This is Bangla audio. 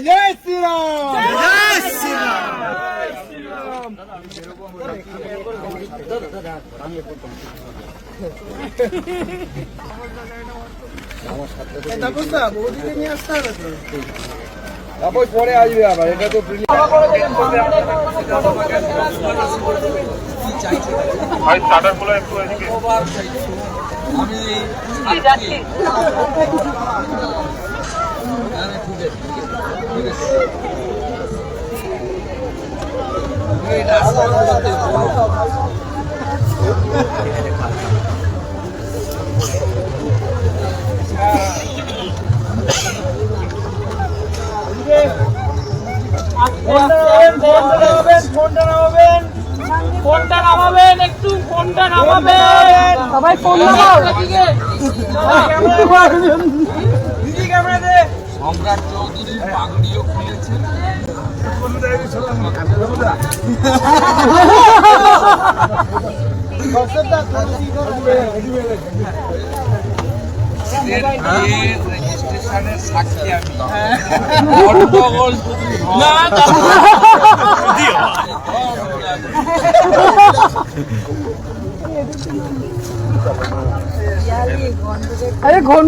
জয় পরে আসবে আবার এটা তো আমি একটু এদিকে ফোনটা নামাবেন একটু ফোনটা নামাবেন সবাই ফোন নামাও সম্রাট চৌধুরীর পাগড়িও খুলেছে। রেজিস্ট্রেশনের সাক্ষী আমি গন্ডগোল শুধু আরে ঘন